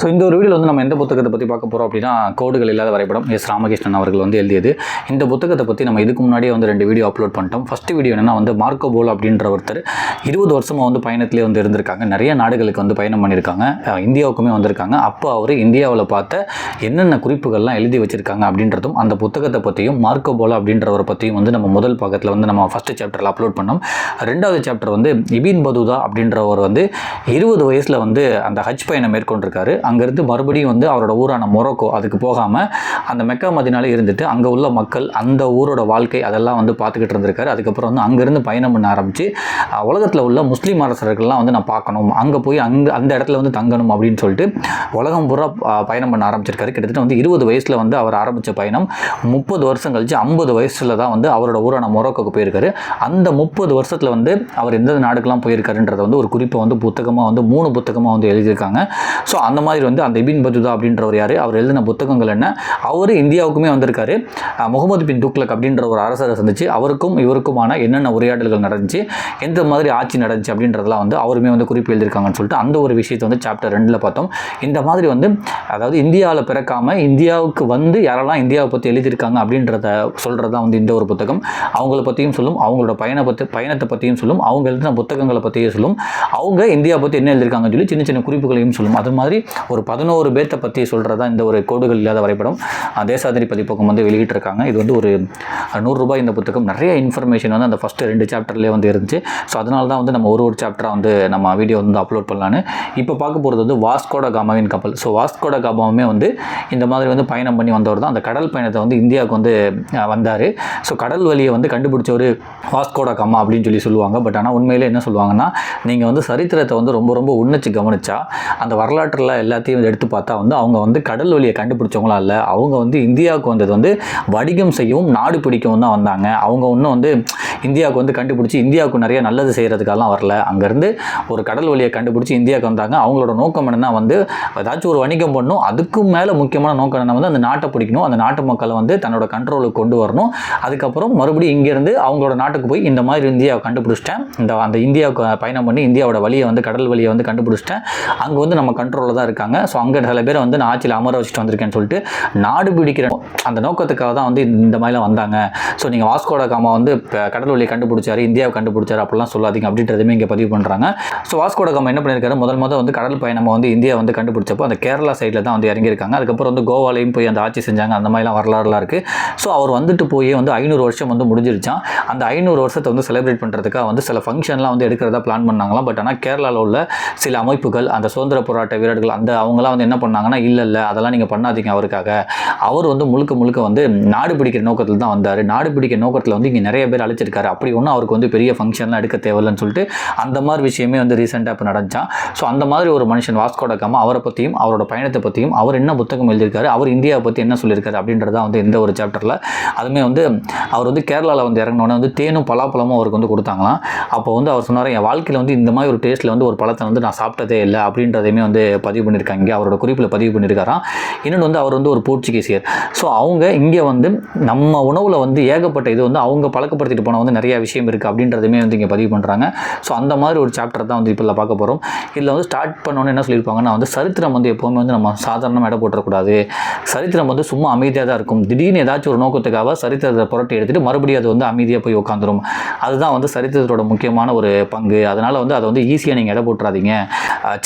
So இந்த ஒரு வீடியோவில் வந்து நம்ம எந்த புத்தகத்தை பற்றி பார்க்க போகிறோம் அப்படின்னா கோடுகள் இல்லாத வரைபடம் எஸ் ராமகிருஷ்ணன் அவர்கள் வந்து எழுதியது. இந்த புத்தகத்தை பற்றி நம்ம இதுக்கு முன்னாடியே வந்து ரெண்டு வீடியோ அப்லோட் பண்ணிட்டோம். ஃபஸ்ட்டு வீடியோ என்னென்னா வந்து மார்க்கோ போல் அப்படின்ற ஒருத்தர் இருபது வருஷமாக வந்து பயணத்திலே வந்து இருந்திருக்காங்க. நிறைய நாடுகளுக்கு வந்து பயணம் பண்ணியிருக்காங்க. இந்தியாவுக்குமே வந்திருக்காங்க. அப்போ அவர் இந்தியாவில் பார்த்த என்னென்ன குறிப்புகள்லாம் எழுதி வச்சுருக்காங்க அப்படின்றதும் அந்த புத்தகத்தை பற்றியும் மார்க்கோ போலோ அப்படின்றவரை பற்றியும் வந்து நம்ம முதல் பக்கத்தில் வந்து நம்ம ஃபஸ்ட்டு சாப்டரில் அப்லோட் பண்ணோம். ரெண்டாவது சாப்டர் வந்து இபின் பதுதா அப்படின்றவர் வந்து இருபது வயசில் வந்து அந்த ஹஜ் பயணம் மேற்கொண்டிருக்காரு. அங்கேருந்து மறுபடியும் வந்து அவரோட ஊரான மொரோக்கோ அதுக்கு போகாமல் அந்த மெக்கா மதினாலே இருந்துட்டு அங்கே உள்ள மக்கள் அந்த ஊரோட வாழ்க்கை அதெல்லாம் வந்து பார்த்துக்கிட்டு இருந்திருக்காரு. அதுக்கப்புறம் வந்து அங்கேருந்து பயணம் பண்ண ஆரம்பித்து உலகத்தில் உள்ள முஸ்லீம் அரசர்கள்லாம் வந்து நான் பார்க்கணும் அங்கே போய் அங்கே அந்த இடத்துல வந்து தங்கணும் அப்படின்னு சொல்லிட்டு உலகம் பூரா பயணம் பண்ண ஆரம்பிச்சிருக்காரு. கிட்டத்தட்ட வந்து இருபது வயசில் வந்து அவர் ஆரம்பித்த பயணம் முப்பது வருஷம் கழிச்சு ஐம்பது வயசில் தான் வந்து அவரோட ஊரான மொரோக்கோக்கு போயிருக்காரு. அந்த முப்பது வருஷத்தில் வந்து அவர் எந்தெந்த நாடுக்கெல்லாம் போயிருக்காருன்றத வந்து ஒரு குறிப்பை வந்து புத்தகமாக வந்து மூணு புத்தகமாக வந்து எழுதியிருக்காங்க. ஸோ அந்த மாதிரி வந்து அந்த இபின் பதுதா அப்படின்றவர் யார்? அவர் எழுதின புத்தகங்கள் என்ன? அவர் இந்தியாவுக்குமே வந்திருக்காரு. முகமது பின் துக்லக் அப்படின்ற ஒரு அரசரை சந்திச்சு அவருக்கும் இவருக்குமான என்னென்ன உரையாடல்கள் நடந்துச்சு எந்த மாதிரி ஆட்சி நடந்துச்சு அப்படின்றதெல்லாம் வந்து அவருமே வந்து குறிப்பு எழுதியிருக்காங்கன்னு சொல்லிட்டு அந்த ஒரு விஷயத்தை வந்து சாப்டர் ரெண்டில் பார்த்தோம். இந்த மாதிரி வந்து அதாவது இந்தியாவில் பிறக்காமல் இந்தியாவுக்கு வந்து யாரெல்லாம் இந்தியாவை பற்றி எழுதியிருக்காங்க அப்படின்றத சொல்கிறது தான் வந்து இந்த ஒரு புத்தகம். அவங்கள பற்றியும் சொல்லும் அவங்களோட பயண பற்றி பயணத்தை பற்றியும் சொல்லும் அவங்க எழுதின புத்தகங்களை பற்றியும் சொல்லும் அவங்க இந்தியா பற்றி என்ன எழுதியிருக்காங்கன்னு சொல்லி சின்ன சின்ன குறிப்புகளையும் சொல்லும். அது மாதிரி ஒரு பதினோரு பேர்த்தை பற்றி சொல்கிறதா இந்த ஒரு கோடுகள் இல்லாத வரைபடம் தேசாதிரி பதிப்பகம் வந்து வெளியிட்டிருக்காங்க. இது வந்து ஒரு நூறுரூபாய் இந்த புத்தகம். நிறைய இன்ஃபர்மேஷன் வந்து அந்த ஃபஸ்ட்டு ரெண்டு சாப்டர்லேயே வந்து இருந்துச்சு. ஸோ அதனால தான் வந்து நம்ம ஒரு ஒரு சாப்டராக வந்து நம்ம வீடியோ வந்து அப்லோட் பண்ணலான்னு இப்போ பார்க்க போகிறது வந்து வாஸ்கோட காமாவின் கப்பல். ஸோ வாஸ்கோட காமாவுமே வந்து இந்த மாதிரி வந்து பயணம் பண்ணி வந்தவர் தான். அந்த கடல் பயணத்தை வந்து இந்தியாவுக்கு வந்து வந்தார். ஸோ கடல் வழியை வந்து கண்டுபிடிச்சவர் வாஸ்கோட காமா அப்படின்னு சொல்லி சொல்லுவாங்க. பட் ஆனால் உண்மையிலே என்ன சொல்லுவாங்கன்னா நீங்கள் வந்து சரித்திரத்தை வந்து ரொம்ப ரொம்ப உன்னிச்சு கவனிச்சா அந்த வரலாற்றில் எல்லாத்தையும் எடுத்து பார்த்தா வந்து அவங்க வந்து கடல் வழியை கண்டுபிடிச்சவங்களா இல்லை. அவங்க வந்து இந்தியாவுக்கு வந்தது வந்து வணிகம் செய்யவும் நாடு பிடிக்கவும் தான் வந்தாங்க. அவங்க இன்னும் வந்து இந்தியாவுக்கு வந்து கண்டுபிடிச்சி இந்தியாவுக்கு நிறைய நல்லது செய்கிறதுக்கெல்லாம் வரல. அங்கேருந்து ஒரு கடல் வழியை கண்டுபிடிச்சி இந்தியாவுக்கு வந்தாங்க. அவங்களோட நோக்கம் என்னென்னா வந்து ஏதாச்சும் ஒரு வணிகம் பண்ணணும். அதுக்கும் மேலே முக்கியமான நோக்கம் என்ன வந்து அந்த நாட்டை பிடிக்கணும். அந்த நாட்டு மக்களை வந்து தன்னோட கண்ட்ரோலுக்கு கொண்டு வரணும். அதுக்கப்புறம் மறுபடியும் இங்கேருந்து அவங்களோட நாட்டுக்கு போய் இந்த மாதிரி இந்தியாவை கண்டுபிடிச்சிட்டேன். இந்த அந்த இந்தியாவுக்கு பயணம் பண்ணி இந்தியாவோட வழியை வந்து கடல் வழியை வந்து கண்டுபிடிச்சிட்டேன். அங்கே வந்து நம்ம கண்ட்ரோலில் தான் இருக்குது இருக்காங்க. ஸோ அங்கே சில பேர் வந்து நான் ஆட்சியில் அமர வச்சுட்டு வந்திருக்கேன்னு சொல்லிட்டு நாடு பிடிக்கிற அந்த நோக்கத்துக்காக தான் வந்து இந்த மாதிரிலாம் வந்தாங்க. ஸோ நீங்கள் வாஸ்கோட காமா வந்து இப்போ கடல் வழியை கண்டுபிடிச்சாரு இந்தியாவை கண்டுபிடிச்சாரு அப்படிலாம் சொல்லாதீங்க அப்படின்றதுமே இங்கே பதிவு பண்ணுறாங்க ஸோ வாஸ்கோட காமா என்ன பண்ணியிருக்காரு? முதல் முதல் வந்து கடல் பயணமாக வந்து இந்தியா வந்து கண்டுபிடிச்சப்போ அந்த கேரளா சைடில் தான் வந்து இறங்கியிருக்காங்க. அதுக்கப்புறம் வந்து கோவாலையும் போய் அந்த ஆட்சி செஞ்சாங்க. அந்த மாதிரிலாம் வரலாறுலாம் இருக்குது ஸோ அவர் வந்துட்டு போய் வந்து ஐநூறு வருஷம் வந்து முடிஞ்சிருச்சான் அந்த ஐநூறு வருஷத்தை வந்து செலிப்ரேட் பண்ணுறதுக்காக வந்து சில ஃபங்க்ஷன்லாம் வந்து எடுக்கிறதா பிளான் பண்ணாங்களாம். பட் ஆனால் கேரளாவில் உள்ள சில அமைப்புகள் அந்த சுதந்திர போராட்ட வீரர்கள் அந்த அவங்களாம் வந்து என்ன பண்ணாங்கன்னா இல்லை இல்லை அதெல்லாம் நீங்கள் பண்ணாதீங்க அவருக்காக. அவர் வந்து முழுக்க முழுக்க வந்து நாடு பிடிக்கிற நோக்கத்தில் தான் வந்தார். நாடு பிடிக்கிற நோக்கத்தில் வந்து இங்கே நிறைய பேர் அழைச்சிருக்காரு. அப்படி ஒன்றும் அவருக்கு வந்து பெரிய ஃபங்க்ஷன்லாம் எடுக்க தேவையில்லைன்னு சொல்லிட்டு அந்த மாதிரி விஷயமே வந்து ரீசெண்டாக இப்போ நடந்துச்சான் ஸோ அந்த மாதிரி ஒரு மனுஷன் வாஸ்கோட காமா அவரை பற்றியும் அவரோட பயணத்தை பற்றியும் அவர் என்ன புத்தகம் எழுதியிருக்காரு அவர் இந்தியாவை பற்றி என்ன சொல்லியிருக்காரு அப்படின்றதா வந்து இந்த ஒரு சாப்டரில் அதுவுமே வந்து அவர் வந்து கேரளாவில் வந்து இறங்கினோடனே வந்து தேனும் பலாப்பழமும் அவருக்கு வந்து கொடுத்தாங்களாம். அப்போ வந்து அவர் சொன்னார் என் வாழ்க்கையில் வந்து இந்த மாதிரி ஒரு டேஸ்ட்டில் வந்து ஒரு பழத்தை வந்து நான் சாப்பிட்டதே இல்லை அப்படின்றதையுமே வந்து பதிவு பண்ணி பண்ணியிருக்காங்க. இங்கே அவரோட குறிப்பில் பதிவு பண்ணியிருக்காராம். இன்னொன்று வந்து அவர் வந்து ஒரு போர்ச்சுகீசியர். ஸோ அவங்க இங்கே வந்து நம்ம உணவில் வந்து ஏகப்பட்ட இது வந்து அவங்க பழக்கப்படுத்திட்டு போன வந்து நிறையா விஷயம் இருக்குது அப்படின்றதுமே வந்து இங்கே பதிவு பண்ணுறாங்க ஸோ அந்த மாதிரி ஒரு சாப்டர் தான் வந்து இப்போ பார்க்க போகிறோம் இதில் வந்து ஸ்டார்ட் பண்ணோன்னு என்ன சொல்லியிருப்பாங்கன்னா வந்து சரித்திரம் வந்து எப்போவுமே வந்து நம்ம சாதாரணமாக இட போட்டுறக்கூடாது. சரித்திரம் வந்து சும்மா அமைதியாக தான் இருக்கும். திடீர்னு ஏதாச்சும் ஒரு நோக்கத்துக்காக சரித்திரத்தை புரட்டி எடுத்துட்டு மறுபடியும் அது வந்து அமைதியாக போய் உட்காந்துரும். அதுதான் வந்து சரித்திரத்தோட முக்கியமான ஒரு பங்கு. அதனால் வந்து அதை வந்து ஈஸியாக நீங்கள் இட போட்டுறாதீங்க.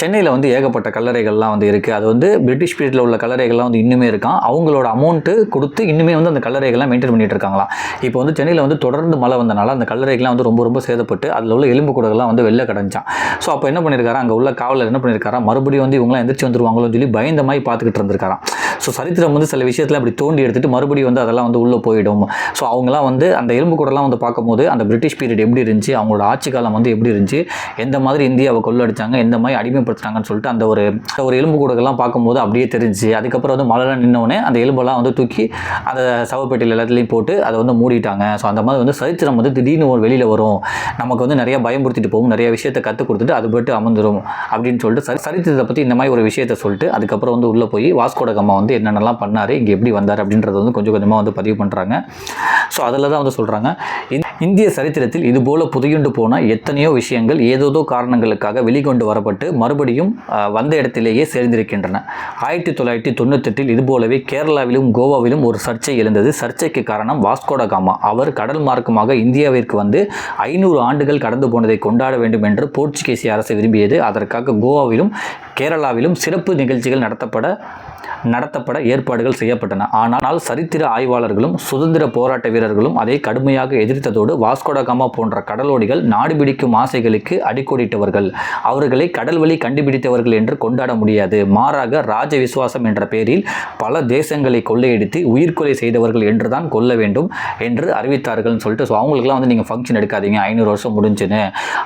சென்னையில் வந்து ஏகப்பட்ட கல்லறைகள் கல்லறைகள்லாம் வந்து இருக்குது அது வந்து பிரிட்டிஷ் பீரியடில் உள்ள கல்லறைகள்லாம் வந்து இன்னுமே இருக்கான் அவங்களோட அமௌண்ட்டு கொடுத்து இன்னுமே வந்து அந்த கல்லறைகள்லாம் மெயின்டைன் பண்ணிட்டு இருக்காங்களாம். இப்போ வந்து சென்னையில் வந்து தொடர்ந்து மழை வந்தனால அந்த கல்லறைகள்லாம் வந்து ரொம்ப ரொம்ப சேதப்பட்டு அதில் உள்ள எலும்பு கூடலாம் வந்து வெளில கடைஞ்சான் ஸோ அப்போ என்ன பண்ணியிருக்காரு அங்கே உள்ள காவலர் என்ன பண்ணியிருக்காரா மறுபடியும் வந்து இவங்களாம் எந்திரிச்சு வந்துருவாங்களோன்னு சொல்லி பயந்த மாதிரி பார்த்துக்கிட்டு இருந்திருக்காராம். ஸோ சரித்திரம் வந்து சில விஷயத்தில் அப்படி தோண்டி எடுத்துட்டு மறுபடியும் வந்து அதெல்லாம் வந்து உள்ளே போயிடும். ஸோ அவங்களாம் வந்து அந்த எலும்பு கூடலாம் வந்து பார்க்கும்போது அந்த பிரிட்டிஷ் பீரியட் எப்படி இருந்துச்சு? அவங்களோட ஆட்சி காலம் வந்து எப்படி இருந்துச்சு? எந்த மாதிரி இந்தியாவை கொள்ளடிச்சாங்க? எந்த மாதிரி அடிமைப்படுத்துனாங்கன்னு சொல்லிட்டு அந்த ஒரு ஒரு எலும்பு கூடங்கள்லாம் பார்க்கும்போது அப்படியே தெரிஞ்சு அதுக்கப்புறம் வந்து மழைலாம் நின்னோடனே அந்த எலும்பெல்லாம் வந்து தூக்கி அந்த சவப்பெட்டியில் எல்லாத்துலேயும் போட்டு அதை வந்து மூடிட்டாங்க. ஸோ அந்த மாதிரி வந்து சரித்திரம் வந்து திடீர்னு ஒரு வெளியில் வரும். நமக்கு வந்து நிறைய பயம்படுத்திட்டு போகும். நிறைய விஷயத்தை கற்றுக் கொடுத்துட்டு அது போட்டு அமர்ந்துடும் அப்படின்னு சொல்லிட்டு சரி சரித்திரத்தை பற்றி இந்த மாதிரி ஒரு விஷயத்தை சொல்லிட்டு அதுக்கப்புறம் வந்து உள்ளே போய் வாஸ்கோட கம்மா வந்து என்னென்னலாம் பண்ணார் இங்கே எப்படி வந்தார் அப்படின்றது வந்து கொஞ்சம் கொஞ்சமாக வந்து பதிவு பண்ணுறாங்க ஸோ அதில் தான் வந்து சொல்கிறாங்க இந்திய சரித்திரத்தில் இதுபோல புதையுண்டு போன எத்தனையோ விஷயங்கள் ஏதோதோ காரணங்களுக்காக வெளிக்கொண்டு வரப்பட்டு மறுபடியும் வந்த இடத்திலேயே சேர்ந்திருக்கின்றன ஆயிரத்தி தொள்ளாயிரத்தி தொண்ணூத்தெட்டில் இதுபோலவே கேரளாவிலும் கோவாவிலும் ஒரு சர்ச்சை எழுந்தது. சர்ச்சைக்கு காரணம் வாஸ்கோட காமா. அவர் கடல் மார்க்கமாக இந்தியாவிற்கு வந்து ஐநூறு ஆண்டுகள் கடந்து போனதை கொண்டாட வேண்டும் என்று போர்ச்சுகீசிய அரசு விரும்பியது. அதற்காக கோவாவிலும் கேரளாவிலும் சிறப்பு நிகழ்ச்சிகள் நடத்தப்பட நடத்தப்பட ஏற்பாடுகள் செய்யப்பட்டன. ஆனால் சரித்திர ஆய்வாளர்களும் சுதந்திர போராட்ட வீரர்களும் அதை கடுமையாக எதிர்த்ததோடு வாஸ்கோடகாமா போன்ற கடலோடிகள் நாடு பிடிக்கும் ஆசைகளுக்கு அடிக்கோடிட்டவர்கள் அவர்களை கடல்வழி கண்டுபிடித்தவர்கள் என்று கொண்டாட முடியாது. மாறாக ராஜ விசுவாசம் என்ற பெயரில் பல தேசங்களை கொள்ளையடித்து உயிர்கொலை செய்தவர்கள் என்றுதான் கொல்ல வேண்டும் என்று அறிவித்தார்கள்னு சொல்லிட்டு ஸோ அவங்களுக்குலாம் வந்து நீங்கள் ஃபங்க்ஷன் எடுக்காதீங்க. ஐநூறு வருஷம் முடிஞ்சுன்னு.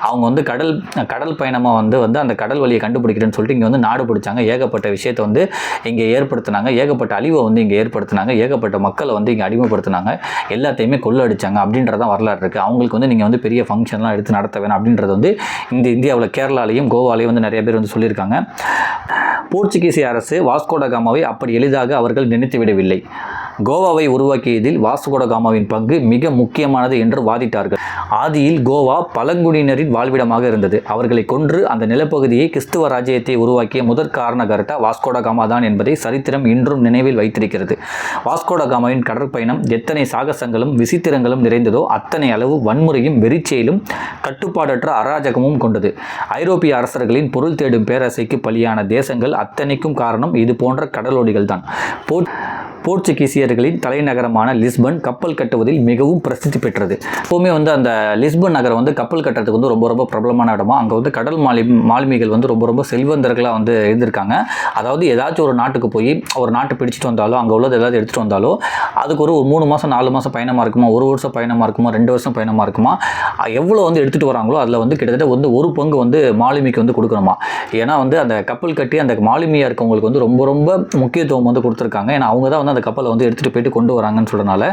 அவங்க வந்து கடல் கடல் பயணமாக வந்து வந்து அந்த கடல் வழியை கண்டுபிடிக்கிறேன்னு சொல்லிட்டு இங்கே வந்து நாடு பிடிச்சாங்க. ஏகப்பட்ட விஷயத்தை வந்து இங்கே ஏற்படுத்தினாங்க. ஏகப்பட்ட அழிவை வந்து இங்கே ஏற்படுத்தினாங்க. ஏகப்பட்ட மக்களை வந்து இங்கே அடிமைப்படுத்தினாங்க. எல்லாத்தையுமே கொள்ளடிச்சாங்க அப்படின்றதான் வரலாறு இருக்குது அவங்களுக்கு வந்து நீங்கள் வந்து பெரிய ஃபங்க்ஷன்லாம் எடுத்து நடத்த வேணும் அப்படின்றது வந்து இந்த இந்தியாவில் கேரளாலையும் கோவாலையும் வந்து நிறைய பேர் வந்து சொல்லியிருக்காங்க. போர்ச்சுகீசிய அரசு வாஸ்கோடகாமாவை அப்படி எளிதாக அவர்கள் நினைத்து விடவில்லை கோவாவை உருவாக்கியதில் வாஸ்கோடகாமாவின் பங்கு மிக முக்கியமானது என்று வாதிட்டார்கள். ஆதியில் கோவா பழங்குடியினரின் வாழ்விடமாக இருந்தது. அவர்களை கொன்று அந்த நிலப்பகுதியை கிறிஸ்துவ ராஜ்யத்தை உருவாக்கிய முதற் காரணகர்த்தா வாஸ்கோடகாமா தான் என்பதை சரித்திரம் இன்றும் நினைவில் வைத்திருக்கிறது. வாஸ்கோடகாமாவின் கடற்பயணம் எத்தனை சாகசங்களும் விசித்திரங்களும் நிறைந்ததோ அத்தனை அளவு வன்முறையும் வெறிச்செயலும் கட்டுப்பாடற்ற அராஜகமும் கொண்டது. ஐரோப்பிய அரசர்களின் பொருள் தேடும் பேரரசைக்கு பலியான தேசங்கள் அத்தனைக்கும் காரணம் இது போன்ற கடலோடிகள் தான் போர் போர்ச்சுகீசியர்களின் தலைநகரமான லிஸ்பன் கப்பல் கட்டுவதில் மிகவும் பிரசித்தி பெற்றது. எப்போவுமே வந்து அந்த லிஸ்பன் நகரம் வந்து கப்பல் கட்டுறதுக்கு வந்து ரொம்ப ரொம்ப பிரபலமான இடமா அங்கே வந்து கடல் மாலி மாலுமிகள் வந்து ரொம்ப ரொம்ப செல்வந்தர்களாக வந்து இருந்திருக்காங்க. அதாவது ஏதாச்சும் ஒரு நாட்டுக்கு போய் ஒரு நாட்டை பிடிச்சிட்டு வந்தாலோ அங்கே உள்ளது ஏதாவது எடுத்துகிட்டு வந்தாலோ அதுக்கு ஒரு ஒரு மூணு மாதம் நாலு மாதம் பயணமாக இருக்குமா ஒரு வருஷம் பயணமாக இருக்குமா ரெண்டு வருஷம் பயணமாக இருக்குமா எவ்வளோ வந்து எடுத்துகிட்டு வராங்களோ அதில் வந்து கிட்டத்தட்ட வந்து ஒரு பங்கு வந்து மாலுமிக்கு வந்து கொடுக்கணுமா. ஏன்னா வந்து அந்த கப்பல் கட்டி அந்த மாலுமியாக இருக்கவங்களுக்கு வந்து ரொம்ப ரொம்ப முக்கியத்துவம் வந்து கொடுத்துருக்காங்க. ஏன்னா அவங்க தான் வந்து அந்த கப்பலை வந்து எடுத்துகிட்டு போயிட்டு கொண்டு வராங்கன்னு சொல்கிறனால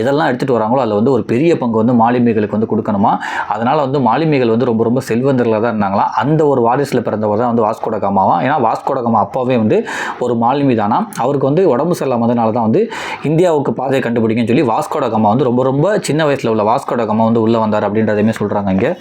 எதெல்லாம் எடுத்துகிட்டு வராங்களோ அதில் வந்து ஒரு பெரிய பங்கு வந்து மாலுமிகளுக்கு வந்து கொடுக்கணுமா? அதனால் வந்து மாலுமிகள் வந்து ரொம்ப ரொம்ப செல்வந்தர்களாக தான் இருந்தாங்களாம் அந்த ஒரு வாரிசில் பிறந்தவர் தான் வந்து வாஸ்கோட காமாவா? ஏன்னா வாஸ்கோட காமா அப்பாவே வந்து ஒரு மாலுமி தானா? அவருக்கு வந்து உடம்பு சரியில்லாமதனால தான் வந்து இந்தியாவுக்கு பாதையை கண்டுபிடிக்குன்னு சொல்லி வாஸ்கோட காமா வந்து ரொம்ப ரொம்ப சின்ன வயசில் உள்ள வாஸ்கோட காமா வந்து உள்ளே வந்தார் அப்படின்றதையுமே சொல்கிறாங்க இங்கே.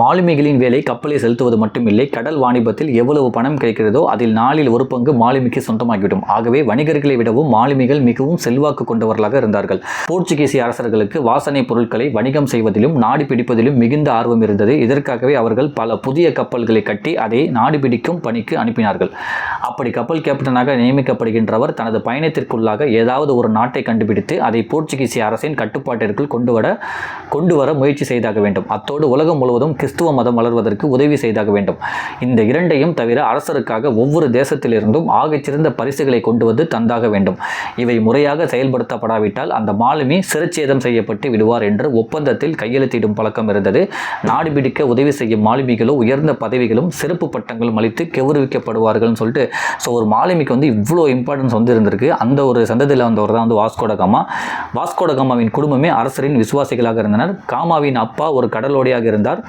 மாலுமிகளின் வேலை கப்பலை செலுத்துவது மட்டுமில்லை. கடல் வாணிபத்தில் எவ்வளவு பணம் கிடைக்கிறதோ அதில் நாளில் ஒரு பங்கு மாலுமிக்கு சொந்தமாகிவிடும். ஆகவே வணிகர்களை விடவும் மாலுமிகள் மிகவும் செல்வாக்கு கொண்டவர்களாக இருந்தார்கள். போர்ச்சுகீசிய அரசர்களுக்கு வாசனை பொருட்களை வணிகம் செய்வதிலும் நாடு பிடிப்பதிலும் மிகுந்த ஆர்வம் இருந்தது. இதற்காகவே அவர்கள் பல புதிய கப்பல்களை கட்டி அதை நாடு பிடிக்கும் பணிக்கு அனுப்பினார்கள். அப்படி கப்பல் கேப்டனாக நியமிக்கப்படுகின்றவர் தனது பயணத்திற்குள்ளாக ஏதாவது ஒரு நாட்டை கண்டுபிடித்து அதை போர்ச்சுகீசிய அரசின் கட்டுப்பாட்டிற்குள் கொண்டு வர கொண்டு வர முயற்சி செய்தாக வேண்டும். அத்தோடு உலகம் முழுவதும் கிறிஸ்துவ மதம் வளர்வதற்கு உதவி செய்தாக வேண்டும். இந்த இரண்டையும் தவிர அரசருக்காக ஒவ்வொரு தேசத்திலிருந்தும் ஆகச்சிறந்த பரிசுகளை கொண்டு வந்து தந்தாக வேண்டும். இவை முறையாக செயல்படுத்தப்படாவிட்டால் அந்த மாலுமி சிறச்சேதம் செய்யப்பட்டு விடுவார் என்று ஒப்பந்தத்தில் கையெழுத்திடும் பழக்கம் இருந்தது. நாடு பிடிக்க உதவி செய்யும் மாலுமிகளோ உயர்ந்த பதவிகளும் சிறப்பு பட்டங்களும் அளித்து கௌரவிக்கப்படுவார்கள்னு சொல்லிட்டு ஸோ ஒரு மாலுமிக்கு வந்து இவ்வளோ இம்பார்ட்டன்ஸ் வந்து இருந்திருக்கு. அந்த ஒரு சந்ததியில் வந்தவர் தான் வந்து வாஸ்கோட காமா. வாஸ்கோட காமாவின் குடும்பமே அரசரின் விசுவாசிகளாக இருந்தனர். காமாவின் அப்பா ஒரு கடலோடியாக இருந்தார்.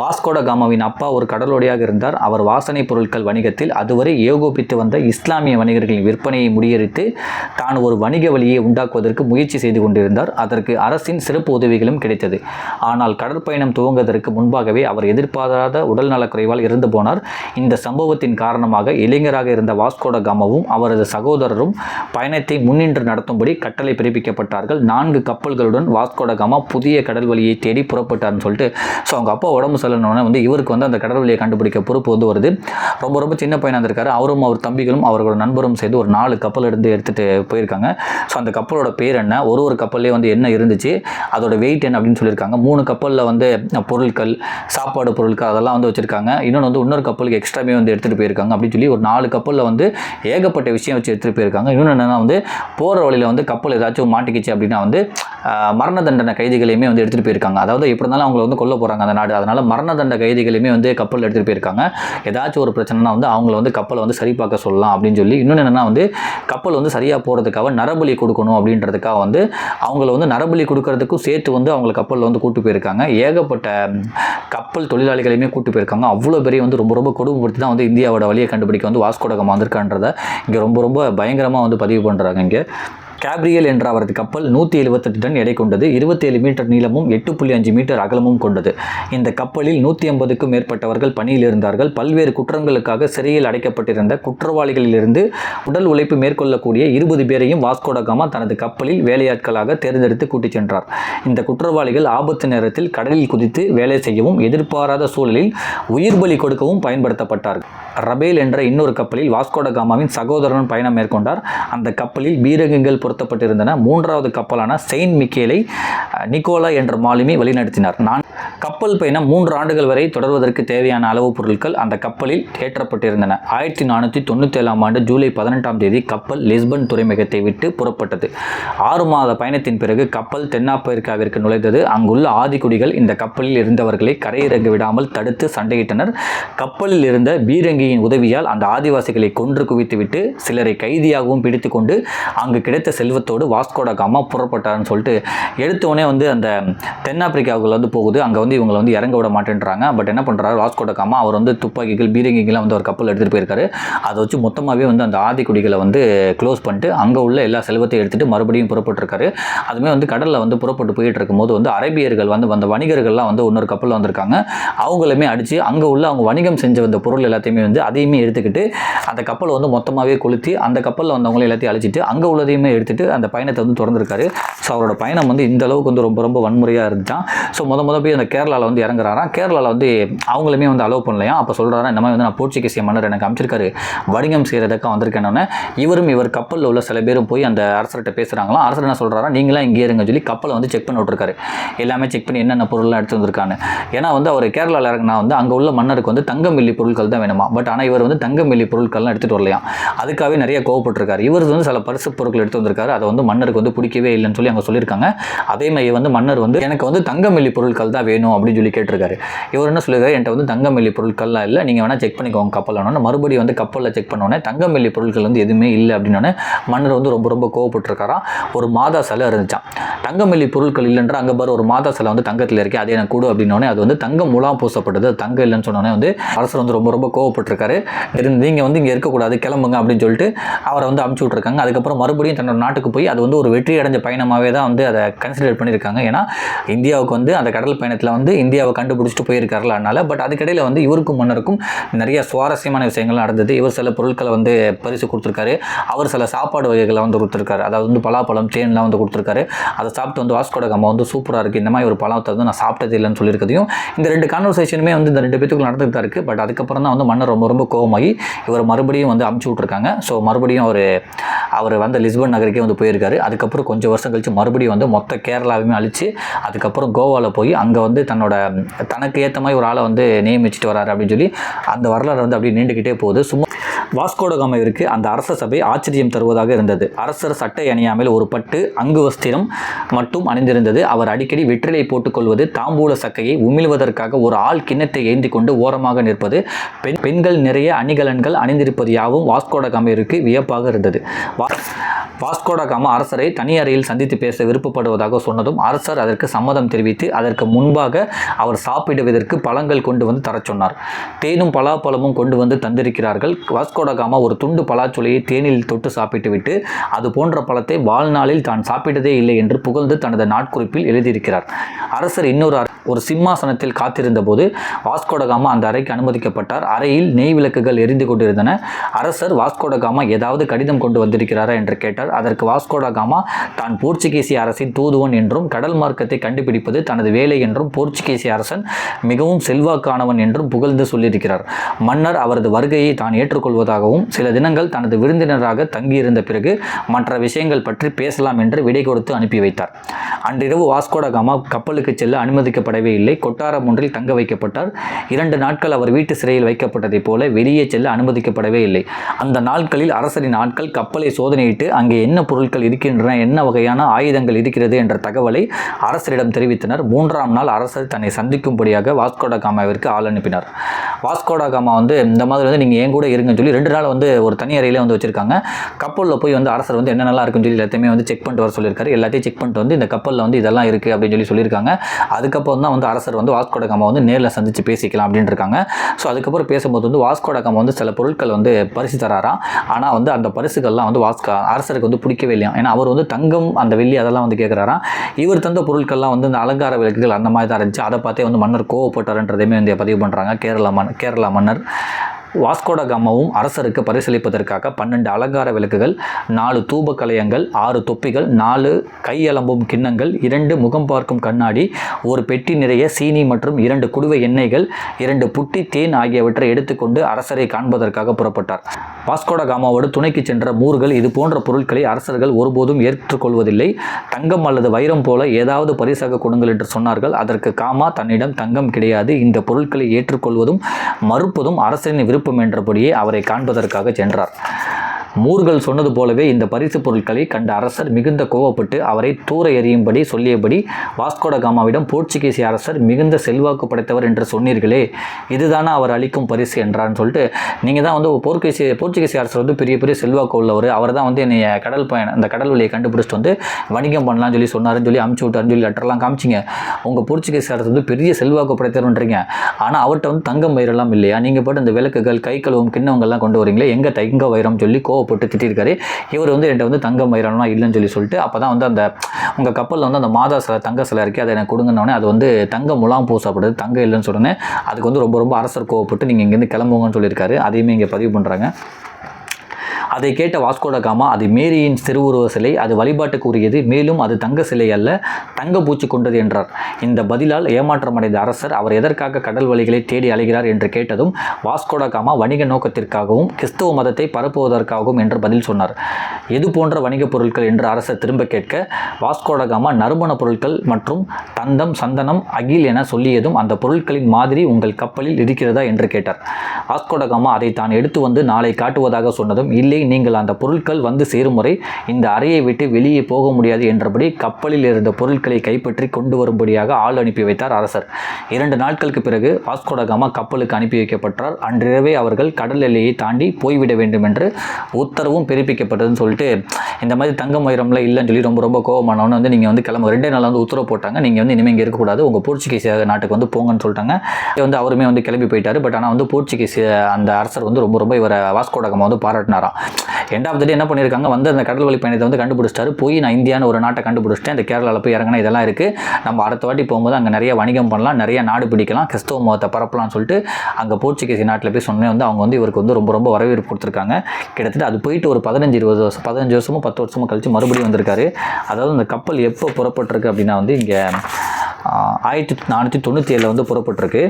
வாஸ்கோட காமாவின் அப்பா ஒரு கடலோடியாக இருந்தார். அவர் வாசனை பொருட்கள் வணிகத்தில் அதுவரை ஏகோபித்து வந்த இஸ்லாமிய வணிகர்களின் விற்பனையை முறியடித்து தான் ஒரு வணிக வழியை உண்டாக்குவதற்கு முயற்சி செய்து கொண்டிருந்தார். அதற்கு அரசின் சிறப்பு உதவிகளும் கிடைத்தது. ஆனால் கடற்பயணம் துவங்குவதற்கு முன்பாகவே அவர் எதிர்பாராத உடல்நலக்குறைவால் இறந்து போனார். இந்த சம்பவத்தின் காரணமாக இளைஞராக இருந்த வாஸ்கோட காமாவும் அவரது சகோதரரும் பயணத்தை முன்னின்று நடத்தும்படி கட்டளை பிறப்பிக்கப்பட்டார்கள். நான்கு கப்பல்களுடன் வாஸ்கோட காமா புதிய கடல் வழியை தேடி புறப்பட்டார்னு சொல்லிட்டு ஸோ அவங்க அப்பா உடம்பு சரியில்லைனோடனே வந்து இவருக்கு வந்து அந்த கடல் வழியை கண்டுபிடிக்க பொறுப்பு வந்து வருது. ரொம்ப ரொம்ப சின்ன பையனாக இருந்திருக்காரு. அவரும் அவர் தம்பிகளும் அவர்களோட நண்பரும் சேர்ந்து ஒரு நாலு கப்பல் எடுத்து எடுத்துகிட்டு போயிருக்காங்க. ஸோ அந்த கப்பலோட பேர் என்ன? ஒரு ஒரு கப்பல்லே வந்து என்ன இருந்துச்சு? அதோட வெயிட் என்ன அப்படின்னு சொல்லியிருக்காங்க. மூணு கப்பலில் வந்து பொருட்கள் சாப்பாடு பொருட்கள் அதெல்லாம் வந்து வச்சுருக்காங்க. இன்னொன்று வந்து இன்னொரு கப்பலுக்கு எக்ஸ்ட்ராமே வந்து எடுத்துகிட்டு போயிருக்காங்க அப்படின்னு சொல்லி ஒரு நாலு கப்பலில் வந்து ஏகப்பட்ட விஷயம் வச்சு எடுத்துகிட்டு போயிருக்காங்க. இன்னொன்று என்னென்னா வந்து போகிற வழியில் வந்து கப்பல் ஏதாச்சும் மாட்டிக்கிச்சு அப்படின்னா வந்து மரண தண்டனை கைதிகளையுமே வந்து எடுத்துகிட்டு போயிருக்காங்க. அதாவது எப்படி இருந்தாலும் அவங்களை வந்து கொல்ல போகிறாங்க அந்த நாடு அதனால் மரண தண்ட கைதிகளையுமே வந்து கப்பல் எடுத்துகிட்டு போயிருக்காங்க. ஏதாச்சும் ஒரு பிரச்சனைனா வந்து அவங்கள வந்து கப்பலை வந்து சரி பார்க்க சொல்லலாம் அப்படின்னு சொல்லி இன்னொன்று என்னென்னா வந்து கப்பல் வந்து சரியாக போகிறதுக்காக நரபலி கொடுக்கணும் அப்படின்றதுக்காக வந்து அவங்கள வந்து நரபலி கொடுக்கறதுக்கும் சேர்த்து வந்து அவங்கள கப்பலில் வந்து கூட்டு போயிருக்காங்க. ஏகப்பட்ட கப்பல் தொழிலாளிகளையுமே கூட்டு போயிருக்காங்க. அவ்வளோ பெரிய வந்து ரொம்ப ரொம்ப கொடுமைப்படுத்தி தான் வந்து இந்தியாவோட வழியை கண்டுபிடிக்க வந்து வாஸ்கோடகம் வந்திருக்கான்றதை இங்கே ரொம்ப ரொம்ப பயங்கரமாக வந்து பதிவு பண்ணுறாங்க இங்கே. கேப்ரியல் என்ற அவரது கப்பல் நூற்றி எழுபத்தெட்டு டன் எடை கொண்டது இருபத்தேழு மீட்டர் நீளமும் எட்டு புள்ளி அஞ்சு மீட்டர் அகலமும் கொண்டது. இந்த கப்பலில் நூற்றி ஐம்பதுக்கும் மேற்பட்டவர்கள் பணியில் இருந்தார்கள். பல்வேறு குற்றங்களுக்காக சிறையில் அடைக்கப்பட்டிருந்த குற்றவாளிகளிலிருந்து உடல் உழைப்பு மேற்கொள்ளக்கூடிய இருபது பேரையும் வாஸ்கோடகாமா தனது கப்பலில் வேலையாட்களாக தேர்ந்தெடுத்து கூட்டிச் சென்றார். இந்த குற்றவாளிகள் ஆபத்து நேரத்தில் கடலில் குதித்து வேலை செய்யவும் எதிர்பாராத சூழலில் உயிர் பலி கொடுக்கவும் பயன்படுத்தப்பட்டார்கள். ரபேல் என்ற இன்னொரு கப்பலில் வாஸ்கோடகாமாவின் சகோதரன் பயணம் மேற்கொண்டார். அந்த கப்பலில் பீரகங்கள் பொருத்தப்பட்டிருந்தன. மூன்றாவது கப்பலான செயின்ட் மிக்கேலை நிக்கோலா என்ற மாலுமி வழிநடத்தினார். நான் கப்பல் பயணம் மூன்று ஆண்டுகள் வரை தொடர்வதற்கு தேவையான அளவு பொருட்கள் அந்த கப்பலில் ஏற்றப்பட்டிருந்தன. ஆயிரத்தி நானூற்றி தொண்ணூற்றி ஏழாம் ஆண்டு ஜூலை பதினெட்டாம் தேதி கப்பல் லிஸ்பன் துறைமுகத்தை விட்டு புறப்பட்டது. ஆறு மாத பயணத்தின் பிறகு கப்பல் தென்னாப்பிரிக்காவிற்கு நுழைந்தது. அங்குள்ள ஆதிக்குடிகள் இந்த கப்பலில் இருந்தவர்களை கரையிறங்க விடாமல் தடுத்து சண்டையிட்டனர். கப்பலில் இருந்த பீரங்கியின் உதவியால் அந்த ஆதிவாசிகளை கொன்று குவித்துவிட்டு சிலரை கைதியாகவும் பிடித்து கொண்டு அங்கு கிடைத்த செல்வத்தோடு வாஸ்கோட காமா புறப்பட்டார்னு சொல்லிட்டு எடுத்தோடனே வந்து அந்த தென்னாப்பிரிக்காவுக்குள்ள வந்து போகுது. அங்கே வந்து இவங்களை வந்து இறங்க விட மாட்டேன்றாங்க. பட் என்ன பண்ணுறாரு வாஸ்கோட காமா அவர் வந்து துப்பாக்கிகள் பீரங்கிகள்லாம் வந்து ஒரு கப்பல் எடுத்துகிட்டு போயிருக்காரு. அதை வச்சு மொத்தமாகவே வந்து அந்த ஆதிக்குடிகளை வந்து க்ளோஸ் பண்ணிட்டு அங்கே உள்ள எல்லா செல்வத்தையும் எடுத்துகிட்டு மறுபடியும் புறப்பட்டிருக்காரு. அதுவுமே வந்து கடலில் வந்து புறப்பட்டு போயிட்டு இருக்கும்போது வந்து அரேபியர்கள் வந்து வந்த வணிகர்கள்லாம் வந்து இன்னொரு கப்பலில் வந்திருக்காங்க. அவங்களுமே அடித்து அங்கே உள்ள அவங்க வணிகம் செஞ்ச வந்த பொருள் எல்லாத்தையுமே வந்து அதையுமே எடுத்துக்கிட்டு அந்த கப்பலை வந்து மொத்தமாகவே கொளுத்தி அந்த கப்பலில் வந்தவங்களை எல்லாத்தையும் அழிச்சிட்டு அங்கே உள்ளதையுமே எடுத்து எடுத்துகிட்டு அந்த பயணத்தை வந்து திறந்திருக்காரு ஸோ அவரோட பயணம் வந்து இந்த அளவுக்கு வந்து ரொம்ப ரொம்ப வன்முறையாக இருந்துச்சான் ஸோ முத முத போய் அந்த கேரளாவில் வந்து இறங்குறாராம். கேரளாவில் வந்து அவங்களுமே வந்து அலோவ் பண்ணலையா அப்போ சொல்கிறாரா இந்த மாதிரி வந்து நான் போர்ச்சுகீசிய மன்னர் எனக்கு அமைச்சிருக்காரு. வணிகம் செய்கிறதுக்காக வந்திருக்கேன்னொன்னே இவரும் இவர் கப்பலில் உள்ள சில பேரும் போய் அந்த அரசர்கிட்ட பேசுகிறாங்களாம் அரசர் என்ன சொல்கிறாரா நீங்களாம் இங்கே இருங்க சொல்லி கப்பலை வந்து செக் பண்ணி விட்ருக்காரு எல்லாமே செக் பண்ணி என்னென்ன பொருள்லாம் எடுத்து வந்திருக்கான்னு. ஏன்னா வந்து அவர் கேரளாவில் இறங்கினா வந்து அங்கே உள்ள மன்னருக்கு வந்து தங்கம் வெள்ளி பொருட்கள் தான் வேணுமா பட் ஆனால் இவர் வந்து தங்கம் வெள்ளி பொருட்கள்லாம் எடுத்துகிட்டு வரலையாம். அதுக்காகவே நிறைய கோவப்பட்டிருக்காரு. இவர் வந்து சில பரிசு பொருட்கள் எடுத்து வந்திருக்காரு. அதை வந்து மன்னருக்கு வந்து பிடிக்கவே இல்லைன்னு சொல்லி அங்கே சொல்லியிருக்காங்க. அதே மாதிரி வந்து மன்னர் வந்து எனக்கு வந்து தங்கமெல்லி பொருட்கள் தான் வேணும் அப்படின்னு சொல்லி கேட்டிருக்காரு. இவர் என்ன சொல்லியிருக்காரு என்கிட்ட வந்து தங்கம் பொருட்கள்லாம் இல்லை. நீங்கள் வேணால் செக் பண்ணிக்கோங்க கப்பல் வேணும்னு மறுபடியும் வந்து கப்பலில் செக் பண்ணோன்னே தங்கம் பொருட்கள் வந்து எதுவுமே இல்லை அப்படின்னோடனே மன்னர் வந்து ரொம்ப ரொம்ப கோவப்பட்டிருக்காராம். ஒரு மாதா சிலை இருந்துச்சான் தங்கம் பொருட்கள் இல்லைன்ற அங்கே பாரு ஒரு மாதா சிலை வந்து தங்கத்தில் இருக்கே அதே எனக்கு கூடு அப்படின்னோடனே அது வந்து தங்கம் முலாம் பூசப்பட்டது. தங்கம் இல்லைன்னு சொன்னோன்னே வந்து அரசர் வந்து ரொம்ப ரொம்ப கோவப்பட்டிருக்காரு. இருந்து நீங்கள் வந்து இங்கே இருக்கக்கூடாது கிளம்புங்க அப்படின்னு சொல்லிட்டு அவரை வந்து அமுச்சு விட்ருக்காங்க அதுக்கப்புறம் மறுபடியும் தன்னோட நாட்டுக்கு போய் அது வந்து ஒரு வெற்றி அடைஞ்ச பயணமாகவே தான் வந்து அதை கன்சிடர் பண்ணியிருக்காங்க. ஏன்னா இந்தியாவுக்கு வந்து அந்த கடல் பயணத்தில் வந்து இந்தியாவை கண்டுபிடிச்சிட்டு போயிருக்காருல அதனால் பட் அதுக்கிடையில் வந்து இவருக்கும் மன்னருக்கும் நிறைய சுவாரஸ்யமான விஷயங்கள் நடந்தது. இவர் சில பொருட்களை வந்து பரிசு கொடுத்துருக்காரு. அவர் சில சாப்பாடு வகைகளை வந்து கொடுத்துருக்காரு. அதாவது வந்து பலாப்பழம் தேன்லாம் வந்து கொடுத்துருக்காரு. அதை சாப்பிட்டு வந்து வாஸ்கோட கம்மா வந்து சூப்பராக இருக்குது இந்த மாதிரி ஒரு பழத்தை வந்து நான் சாப்பிட்டது இல்லைன்னு சொல்லியிருக்கதையும் இந்த ரெண்டு கான்வர்சேஷனுமே வந்து இந்த ரெண்டு பேத்துக்குள்ள நடந்துட்டு தான் இருக்குது பட் அதுக்கப்புறம் தான் வந்து மன்னர் ரொம்ப ரொம்ப கோவமாகி இவர் மறுபடியும் வந்து அமுச்சு விட்ருக்காங்க ஸோ மறுபடியும் ஒரு அவர் வந்து லிஸ்பன் நகருக்கே வந்து போயிருக்காரு. அதுக்கப்புறம் கொஞ்சம் வருஷம் கழித்து மறுபடியும் வந்து மொத்த கேரளாவையுமே அழித்து அதுக்கப்புறம் கோவாவில் போய் அங்கே வந்து தன்னோட தனக்கு ஏற்ற மாதிரி ஒரு ஆளை வந்து நியமிச்சிட்டு வராரு அப்படின்னு சொல்லி அந்த வரலாறு வந்து அப்படியே நீண்டுக்கிட்டே போகுது. சும்மா வாஸ்கோட காமாவிற்கு அந்த அரச சபை ஆச்சரியம் தருவதாக இருந்தது. அரசர் சட்டை அணியாமல் ஒரு பட்டு அங்கு வஸ்திரம் மட்டும் அணிந்திருந்தது. அவர் அடிக்கடி வெற்றிலை போட்டுக்கொள்வது தாம்பூல சக்கையை உமிழ்வதற்காக ஒரு ஆள் கிண்ணத்தை ஏந்தி கொண்டு ஓரமாக நிற்பது. பெண் பெண்கள் நிறைய அணிகலன்கள் அணிந்திருப்பது யாவும் வாஸ்கோட வியப்பாக இருந்தது. வாஸ்கோடகாமா அரசரை தனி அறையில் சந்தித்து பேச விருப்பப்படுவதாக சொன்னதும் அரசர் அதற்கு சம்மதம் தெரிவித்து அதற்கு முன்பாக அவர் சாப்பிடுவதற்கு பழங்கள் கொண்டு வந்து தரச் சொன்னார். தேனும் பலாப்பழமும் கொண்டு வந்து தந்திருக்கிறார்கள். வாஸ்கோடகாமா ஒரு துண்டு பலாச்சுளையை தேனில் தொட்டு சாப்பிட்டுவிட்டு அது போன்ற பழத்தை வாழ்நாளில் தான் சாப்பிட்டதே இல்லை என்று புகழ்ந்து தனது நாட்குறிப்பில் எழுதியிருக்கிறார். அரசர் இன்னொரு ஒரு சிம்மாசனத்தில் காத்திருந்த போது வாஸ்கோடகாமா அந்த அறைக்கு அனுமதிக்கப்பட்டார். அறையில் நெய் விளக்குகள் எரிந்து கொண்டிருந்தன. அரசர் வாஸ்கோடகாமா ஏதாவது கடிதம் கொண்டு வந்திருக்கிறாரா என்று கேட்டார். அதற்கு வாஸ்கோடகாமா தான் போர்ச்சுகீசிய அரசின் தூதுவன் என்றும் கடல் மார்க்கத்தை கண்டுபிடிப்பது தனது வேலை என்றும் போர்ச்சுகீசிய அரசன் மிகவும் செல்வாக்கானவன் என்றும் புகழ்ந்து சொல்லியிருக்கிறார். மன்னர் அவரது வருகையை தான் ஏற்றுக்கொள்வதாகவும் சில தினங்கள் தனது விருந்தினராக தங்கியிருந்த பிறகு மற்ற விஷயங்கள் பற்றி பேசலாம் என்று விடை கொடுத்து அனுப்பி வைத்தார். அன்றிரவு வாஸ்கோடகாமா கப்பலுக்கு செல்ல அனுமதிக்கப்படவே இல்லை. கொட்டாரம் ஒன்றில் தங்க வைக்கப்பட்டார். இரண்டு நாட்கள் அவர் வீட்டு சிறையில் வைக்கப்பட்டதைப் போல வெளியே செல்ல அனுமதிக்கப்படவே இல்லை. அந்த நாட்களில் அரசரின் ஆட்கள் கப்பலை சோதனையிட்டு அங்கே என்ன பொருட்கள் இருக்கின்றன என்ன வகையான ஆயுதங்கள் இருக்கிறது என்ற தகவலை அரசரிடம் தெரிவித்தனர். மூன்றாம் நாள் அரசர் தன்னை சந்திக்கும்படியாக வாஸ்கோட காமாவிற்கு ஆள் அனுப்பினார். வாஸ்கோடகாமா வந்து இந்த மாதிரி வந்து நீங்கள் என் கூட இருங்கன்னு சொல்லி ரெண்டு நாள் வந்து ஒரு தனி அறையிலே வந்து வச்சிருக்காங்க. கப்பலில் போய் வந்து அரசர் வந்து என்னென்னலாம் இருக்குன்னு சொல்லி எல்லாத்தையுமே வந்து செக் பண்ணிட்டு வர சொல்லியிருக்காரு. எல்லாத்தையும் செக் பண்ணிட்டு வந்து இந்த கப்பலில் வந்து இதெல்லாம் இருக்குது அப்படின்னு சொல்லி சொல்லியிருக்காங்க. அதுக்கப்புறம் தான் வந்து அரசர் வந்து வாஸ்கோட காமா வந்து நேரில் சந்தித்து பேசிக்கலாம் அப்படின்னு இருக்காங்க. ஸோ அதுக்கப்புறம் பேசும்போது வந்து வாஸ்கோடகாமா வந்து சில பொருட்கள் வந்து பரிசு தராராம். ஆனால் வந்து அந்த பரிசுகள்லாம் வந்து வாஸ்கா அரசருக்கு வந்து பிடிக்கவே இல்லையா ஏன்னா அவர் வந்து தங்கம் அந்த வெள்ளி அதெல்லாம் வந்து கேட்குறாராம் இவர் தந்த பொருட்கள்லாம் வந்து இந்த அலங்கார விளக்குகள் அந்த மாதிரி தான் இருந்துச்சு. அதை பார்த்தே வந்து மன்னர் கோவப்பட்டார்ன்றதையுமே வந்து பதிவு பண்ணுறாங்க கேரளா மன் கேரளா மன்னர். வாஸ்கோட காமாவும் அரசருக்கு பரிசளிப்பதற்காக பன்னெண்டு அலங்கார விளக்குகள் நாலு தூப ஆறு தொப்பிகள் நாலு கையலம்பும் கிண்ணங்கள் இரண்டு முகம் பார்க்கும் கண்ணாடி ஒரு பெட்டி நிறைய சீனி மற்றும் இரண்டு குடுவை எண்ணெய்கள் இரண்டு புட்டி தேன் ஆகியவற்றை எடுத்துக்கொண்டு அரசரை காண்பதற்காக புறப்பட்டார். வாஸ்கோட காமாவோடு துணைக்கு சென்ற மூர்கள் இது போன்ற பொருட்களை அரசர்கள் ஒருபோதும் ஏற்றுக்கொள்வதில்லை. தங்கம் அல்லது வைரம் போல ஏதாவது பரிசாக கொடுங்கள் என்று சொன்னார்கள். அதற்கு காமா தன்னிடம் தங்கம் கிடையாது. இந்த பொருட்களை ஏற்றுக்கொள்வதும் மறுப்பதும் அரசரின் விருப்பம் என்றபடியே அவரை காண்பதற்காக சென்றார். மூர்கள் சொன்னது போலவே இந்த பரிசு பொருட்களை கண்ட அரசர் மிகுந்த கோவப்பட்டு அவரை தூர எறியும்படி சொல்லியபடி வாஸ்கோட காமாவிடம் போர்ச்சுகீசிய அரசர் மிகுந்த செல்வாக்கு படைத்தவர் என்று சொன்னீர்களே இதுதானே அவர் அளிக்கும் பரிசு என்றான்னு சொல்லிட்டு நீங்கள் தான் வந்து போர்ச்சுகீசிய போர்ச்சுகீசிய அரசர் வந்து பெரிய பெரிய செல்வாக்கு உள்ளவர் அவர் தான் வந்து என்னை கடல் பயணம் அந்த கடல் வழியை கண்டுபிடிச்சிட்டு வந்து வணிகம் பண்ணலாம்னு சொல்லி சொன்னார்னு சொல்லி அமுச்சு விட்டாருன்னு சொல்லி லெட்டர்லாம் காமிச்சிங்க. உங்கள் போர்ச்சுகீசிய அரசர் வந்து பெரிய செல்வாக்கு படைத்தவர்ன்றீங்க. ஆனால் அவர்கிட்ட வந்து தங்கம் வயிறெல்லாம் இல்லையா? நீங்கள் போட்டு இந்த விளக்குகள் கை கழுவும் கிண்ணவங்கள்லாம் கொண்டு வரீங்களே எங்கே தங்க வைரம் சொல்லி கோ கோவப்பட்டு திட்டிருக்காரு. இவர் வந்து என்கிட்ட வந்து தங்கம் வைரம்லாம் இல்லைன்னு சொல்லி சொல்லிட்டு அப்போ தான் வந்து அந்த உங்கள் கப்பலில் வந்து அந்த மாதா சிலை தங்க சிலை இருக்கு அதை எனக்கு கொடுங்கன்னொடனே அது வந்து தங்க முலாம் பூசப்படுது தங்கம் இல்லைன்னு சொன்னோன்னே அதுக்கு வந்து ரொம்ப ரொம்ப அரசர் கோவப்பட்டு நீங்கள் இங்கேருந்து கிளம்புங்கன்னு சொல்லியிருக்காரு. அதையுமே இங்கே பதிவு பண்ணுறாங்க அதை கேட்ட வாஸ்கோட காமா அது மேரியின் திருவுருவ சிலை அது வழிபாட்டுக்கு உரியது மேலும் அது தங்க சிலை அல்ல தங்க பூச்சி கொண்டது என்றார். இந்த பதிலால் ஏமாற்றமடைந்த அரசர் அவர் எதற்காக கடல் வழிகளை தேடி அலைகிறார் என்று கேட்டதும் வாஸ்கோட காமா வணிக நோக்கத்திற்காகவும் கிறிஸ்துவ மதத்தை பரப்புவதற்காகவும் என்று பதில் சொன்னார். எது போன்ற வணிகப் பொருட்கள் என்று அரசர் திரும்ப கேட்க வாஸ்கோட காமா நறுமண பொருட்கள் மற்றும் தந்தம் சந்தனம் அகில் என சொல்லியதும் அந்த பொருட்களின் மாதிரி உங்கள் கப்பலில் இருக்கிறதா என்று கேட்டார். வாஸ்கோட காமா அதை தான் எடுத்து வந்து நாளை காட்டுவதாக சொன்னதும் இல்லை நீங்கள் அந்த பொருட்கள் வந்து சேரும் முறை இந்த அறையை விட்டு வெளியே போக முடியாது என்றபடி கப்பலில் இருந்த பொருட்களை கைப்பற்றி கொண்டு வரும்படியாக ஆள் அனுப்பி வைத்தார் அரசர். இரண்டு நாட்களுக்கு பிறகு வாஸ்கோடகாமா கப்பலுக்கு அனுப்பி வைக்கப்பட்டார். அன்றிரவே அவர்கள் கடல் எல்லையை தாண்டி போய்விட வேண்டும் என்று உத்தரவும் பிறப்பிக்கப்பட்டதுன்னு சொல்லிட்டு இந்த மாதிரி தங்கம் உயரம்லாம் இல்லைன்னு சொல்லி ரொம்ப ரொம்ப கோவமானவனு வந்து நீங்கள் வந்து கிளம்ப ரெண்டே நாள் வந்து உத்தரவு போட்டாங்க. நீங்கள் வந்து இனிமேல் இங்கே இருக்கக்கூடாது. உங்கள் போர்ச்சுகீஸ் நாட்டுக்கு வந்து போங்கன்னு சொல்லிட்டாங்க. இது வந்து அவருமே வந்து கிளம்பி போயிட்டார். பட் ஆனால் வந்து போர்ச்சுகீஸ் அந்த அரசர் வந்து ரொம்ப ரொம்ப இவரை வாஸ்கோடகமாக வந்து பாராட்டினாராம். எண்ட் ஆஃப் த டே என்ன பண்ணியிருக்காங்க வந்து அந்த கடல் வழி பயணத்தை வந்து கண்டுபிடிச்சிட்டாரு. போய் நான் இந்தியான்னு ஒரு நாட்டை கண்டுபிடிச்சிட்டேன். இந்த கேரளாவில் போய் இறங்கினா இதெல்லாம் இருக்குது நம்ம அடுத்த வாட்டி போகும்போது அங்கே நிறைய வணிகம் பண்ணலாம். நிறைய நாடு பிடிக்கலாம். கிறிஸ்தவ மதத்தை பரப்பலாம்னு சொல்லிட்டு அங்கே போர்ச்சுகீஸ் நாட்டில் போய் சொன்னே வந்து அவங்க வந்து இவருக்கு வந்து ரொம்ப ரொம்ப வரவேற்பு கொடுத்துருக்காங்க. கிட்டத்தட்ட அது போயிட்டு ஒரு பதினஞ்சு இருபது வருஷம் பதினஞ்சு வருஷமும் பத்து வருஷமும் கழித்து மறுபடியும் வந்திருக்காரு. அதாவது அந்த கப்பல் எப்போ புறப்பட்டிருக்கு அப்படின்னா வந்து இங்கே ஆயிரத்தி நானூற்றி தொண்ணூற்றி ஏழில் வந்து புறப்பட்டிருக்கு.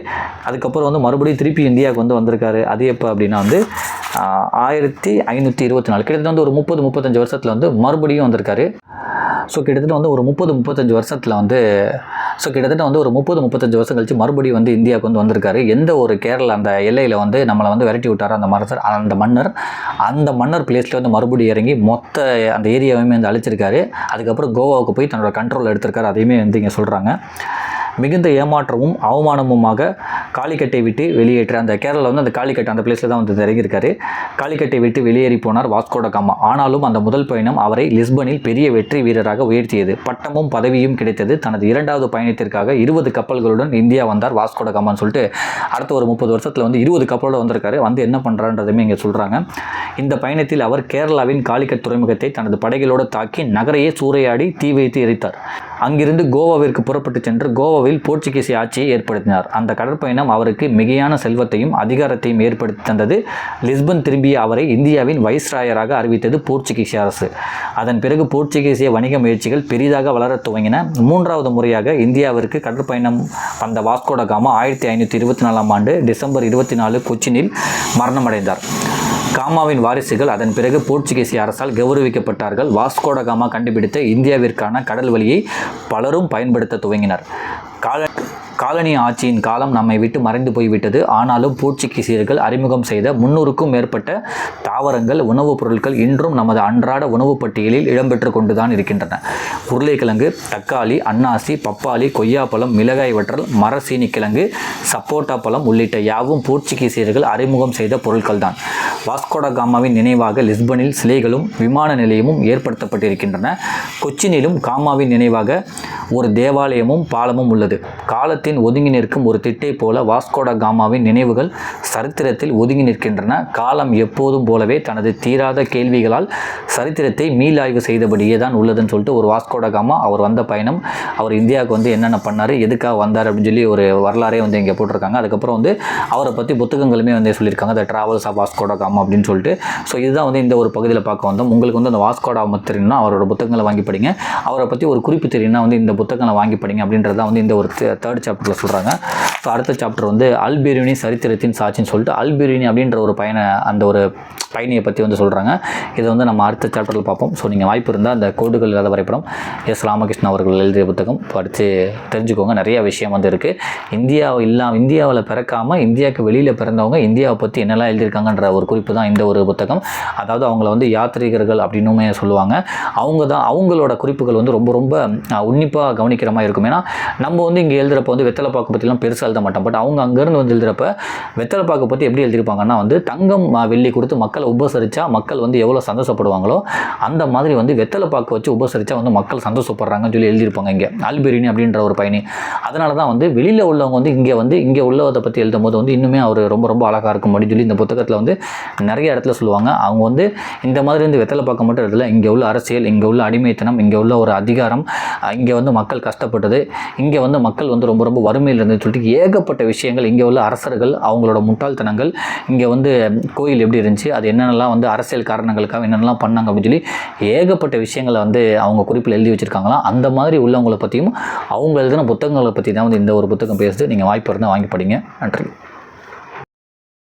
அதுக்கப்புறம் வந்து மறுபடியும் திருப்பி இந்தியாவுக்கு வந்து வந்திருக்காரு. அது எப்போ அப்படின்னா வந்து ஆயிரத்தி ஐநூற்றி இருபத்தி நாலு. கிட்டத்தட்ட வந்து ஒரு முப்பது முப்பத்தஞ்சு வருஷத்தில் வந்து மறுபடியும் வந்திருக்காரு. ஸோ கிட்டத்தட்ட வந்து ஒரு முப்பது முப்பத்தஞ்சு வருஷத்தில் வந்து ஸோ கிட்டத்தட்ட வந்து ஒரு முப்பது முப்பத்தஞ்சு வருஷம் கழிச்சு மறுபடியும் வந்து இந்தியாவுக்கு வந்து வந்திருக்காரு. எந்த ஒரு கேரளா அந்த எல்லையில் வந்து நம்மளை வந்து விரட்டி விட்டாரோ அந்த மரசர் அந்த மன்னர் அந்த மன்னர் பிளேஸில் வந்து மறுபடியும் இறங்கி மொத்த அந்த ஏரியாவையுமே வந்து அழிச்சிருக்காரு. அதுக்கப்புறம் கோவாவுக்கு போய் தன்னோட கண்ட்ரோல் எடுத்திருக்காரு. அதையுமே வந்து இங்கே சொல்கிறாங்க மிகுந்த ஏமாற்றமும் அவமானமுமாக காளிக்கட்டை விட்டு வெளியேற்ற அந்த கேரளாவில் வந்து அந்த காளிக்கட்டை அந்த பிளேஸில் தான் வந்து இறங்கியிருக்காரு. காலிக்கட்டை விட்டு வெளியேறி போனார் வாஸ்கோட காமா. ஆனாலும் அந்த முதல் பயணம் அவரை லிஸ்பனில் பெரிய வெற்றி வீரராக உயர்த்தியது. பட்டமும் பதவியும் கிடைத்தது. தனது இரண்டாவது பயணத்திற்காக இருபது கப்பல்களுடன் இந்தியா வந்தார் வாஸ்கோட காமான்னு சொல்லிட்டு அடுத்த ஒரு முப்பது வருஷத்தில் வந்து இருபது கப்பலோட வந்திருக்காரு. வந்து என்ன பண்ணுறான்றதுமே இங்கே சொல்கிறாங்க இந்த பயணத்தில் அவர் கேரளாவின் காலிக்கட் துறைமுகத்தை தனது படைகளோடு தாக்கி நகரையே சூறையாடி தீ வைத்து எரித்தார். அங்கிருந்து கோவாவிற்கு புறப்பட்டு சென்று கோவாவில் போர்ச்சுகீசிய ஆட்சியை ஏற்படுத்தினார். அந்த கடற்பயணம் அவருக்கு மிகையான செல்வத்தையும் அதிகாரத்தையும் ஏற்படுத்தி தந்தது. லிஸ்பன் திரும்பிய அவரை இந்தியாவின் வைஸ்ராயராக அறிவித்தது போர்ச்சுகீசிய அரசு. அதன் பிறகு போர்ச்சுகீசிய வணிக முயற்சிகள் பெரிதாக வளரத் துவங்கின. மூன்றாவது முறையாக இந்தியாவிற்கு கடற்பயணம் வந்த வாஸ்கோட காமா ஆயிரத்தி ஐநூற்றி இருபத்தி நாலாம் ஆண்டு டிசம்பர் இருபத்தி நாலு கொச்சினில் மரணமடைந்தார். காமாவின் வாரிசுகள் அதன் பிறகு போர்ச்சுகீசிய அரசால் கௌரவிக்கப்பட்டார்கள். வாஸ்கோட காமா கண்டுபிடித்த இந்தியாவிற்கான கடல் வழியை பலரும் பயன்படுத்த துவங்கினர். கால காலனி ஆட்சியின் காலம் நம்மை விட்டு மறைந்து போய்விட்டது. ஆனாலும் போர்ச்சுகீசியர்கள் அறிமுகம் செய்த முன்னூறுக்கும் மேற்பட்ட தாவரங்கள் உணவுப் பொருட்கள் இன்றும் நமது அன்றாட உணவுப் பட்டியலில் இடம்பெற்று கொண்டுதான் இருக்கின்றன. உருளைக்கிழங்கு தக்காளி அன்னாசி பப்பாளி கொய்யாப்பழம் மிளகாய் வற்றல் மரசீனி கிழங்கு சப்போட்டா பழம் உள்ளிட்ட யாவும் போர்ச்சுகீசியர்கள் அறிமுகம் செய்த பொருட்கள்தான். வாஸ்கோடா காமாவின் நினைவாக லிஸ்பனில் சிலைகளும் விமான நிலையமும் ஏற்படுத்தப்பட்டிருக்கின்றன. கொச்சினிலும் காமாவின் நினைவாக ஒரு தேவாலயமும் பாலமும் உள்ளது. காலத்தில் காலத்தின் ஒதுங்கி நிற்கும் ஒரு திட்டை போல வாஸ்கோட காமாவின் நினைவுகள் சரித்திரத்தில் ஒதுங்கி நிற்கின்றன. காலம் எப்போதும் போலவே தனது தீராத கேள்விகளால் சரித்திரத்தை மீளாய்வு செய்தபடியே தான் உள்ளதுன்னு சொல்லிட்டு ஒரு வாஸ்கோட காமா அவர் வந்த பயணம் அவர் இந்தியாவுக்கு வந்து என்னென்ன பண்ணார் எதுக்காக வந்தார் அப்படின்னு சொல்லி ஒரு வரலாறே வந்து இங்கே போட்டிருக்காங்க. அதுக்கப்புறம் வந்து அவரை பற்றி புத்தகங்களுமே வந்து சொல்லியிருக்காங்க the travels of Vasco da Gama அப்படின்னு சொல்லிட்டு. ஸோ இதுதான் வந்து இந்த ஒரு பகுதியில் பார்க்க வந்தோம். உங்களுக்கு வந்து அந்த வாஸ்கோட காமா தெரியும்னா அவரோட புத்தகங்களை வாங்கி படிங்க. அவரை பற்றி ஒரு குறிப்பு தெரியும்னா வந்து இந்த புத்தகங்களை வாங்கி படிங்க அப்படின்றது தான் வந்து இந்த ஒரு தேர்ட் சாப்டரில் சொல்கிறாங்க ஸோ அடுத்த சாப்டர் வந்து அல்பெரினி சரித்திரத்தின் சாட்சின்னு சொல்லிட்டு அல்பெரினி அப்படின்ற ஒரு பயண அந்த ஒரு பயணியை பற்றி வந்து சொல்கிறாங்க இதை வந்து நம்ம அடுத்த சாப்டரில் பார்ப்போம். ஸோ நீங்கள் வாய்ப்பு இருந்தால் அந்த கோடுகள் இல்லாத வரைபடம் எஸ். ராமகிருஷ்ணன் அவர்கள் எழுதிய புத்தகம் படித்து தெரிஞ்சுக்கோங்க. நிறைய விஷயம் வந்து இருக்குது இந்தியா இல்லாம இந்தியாவில் பிறக்காமல் இந்தியாவுக்கு வெளியில் பிறந்தவங்க இந்தியாவை பற்றி என்னெல்லாம் எழுதியிருக்காங்கன்ற ஒரு குறிப்பு தான் இந்த ஒரு புத்தகம். அதாவது அவங்கள வந்து யாத்ரீகர்கள் அப்படின்னுமே சொல்லுவாங்க. அவங்க தான் அவங்களோட குறிப்புகள் வந்து ரொம்ப ரொம்ப உன்னிப்பாக கவனிக்கிற மாதிரி இருக்கும். ஏன்னா நம்ம வந்து இங்கே எழுதுகிறப்ப வந்து வெத்தலை பாக்கு பற்றிலாம் பெருசாக எழுத மாட்டோம் பட் அவங்க அங்கேருந்து வந்து எழுதுறப்ப வெத்தலைப்பாக்கு பற்றி எப்படி எழுதியிருப்பாங்கன்னா வந்து தங்கம் வெள்ளி கொடுத்து மக்களை உபசரித்தா மக்கள் வந்து எவ்வளோ சந்தோஷப்படுவாங்களோ அந்த மாதிரி வந்து வெத்தலைப்பாக்கு வச்சு உபசரித்தா வந்து மக்கள் சந்தோஷப்படுறாங்கன்னு சொல்லி எழுதியிருப்பாங்க இங்கே. அல்பெரினி அப்படின்ற ஒரு பயணி. அதனால தான் வந்து வெளியில் உள்ளவங்க வந்து இங்கே வந்து இங்கே உள்ளதை பற்றி எழுதும் போது வந்து இன்னுமே அவர் ரொம்ப ரொம்ப அழகாக இருக்கும் அப்படின்னு சொல்லி இந்த புத்தகத்தில் வந்து நிறைய இடத்துல சொல்லுவாங்க. அவங்க வந்து இந்த மாதிரி வந்து வெத்தலை மட்டும் இடத்துல இங்கே உள்ள அரசியல் இங்கே உள்ள அடிமைத்தனம் இங்கே உள்ள ஒரு அதிகாரம் இங்கே வந்து மக்கள் கஷ்டப்பட்டது இங்கே வந்து மக்கள் வந்து ரொம்ப ரொம்ப வறுமையில் இருந்து சொல்லிட்டு ஏகப்பட்ட விஷயங்கள். இங்கே உள்ள அரசர்கள் அவங்களோட முட்டாள்தனங்கள் இங்கே வந்து கோயில் எப்படி இருந்துச்சு அது என்னென்னலாம் வந்து அரசியல் காரணங்களுக்காக என்னென்னலாம் பண்ணாங்க அப்படின்னு சொல்லி ஏகப்பட்ட விஷயங்களை வந்து அவங்க குறிப்பில் எழுதி வச்சுருக்காங்களாம். அந்த மாதிரி உள்ளவங்களை பற்றியும் அவங்க எழுதின புத்தகங்களை பற்றி தான் வந்து இந்த ஒரு புத்தகம் பேசுது. நீங்கள் வாய்ப்பு இருந்தால் வாங்கி படிங்க. நன்றி.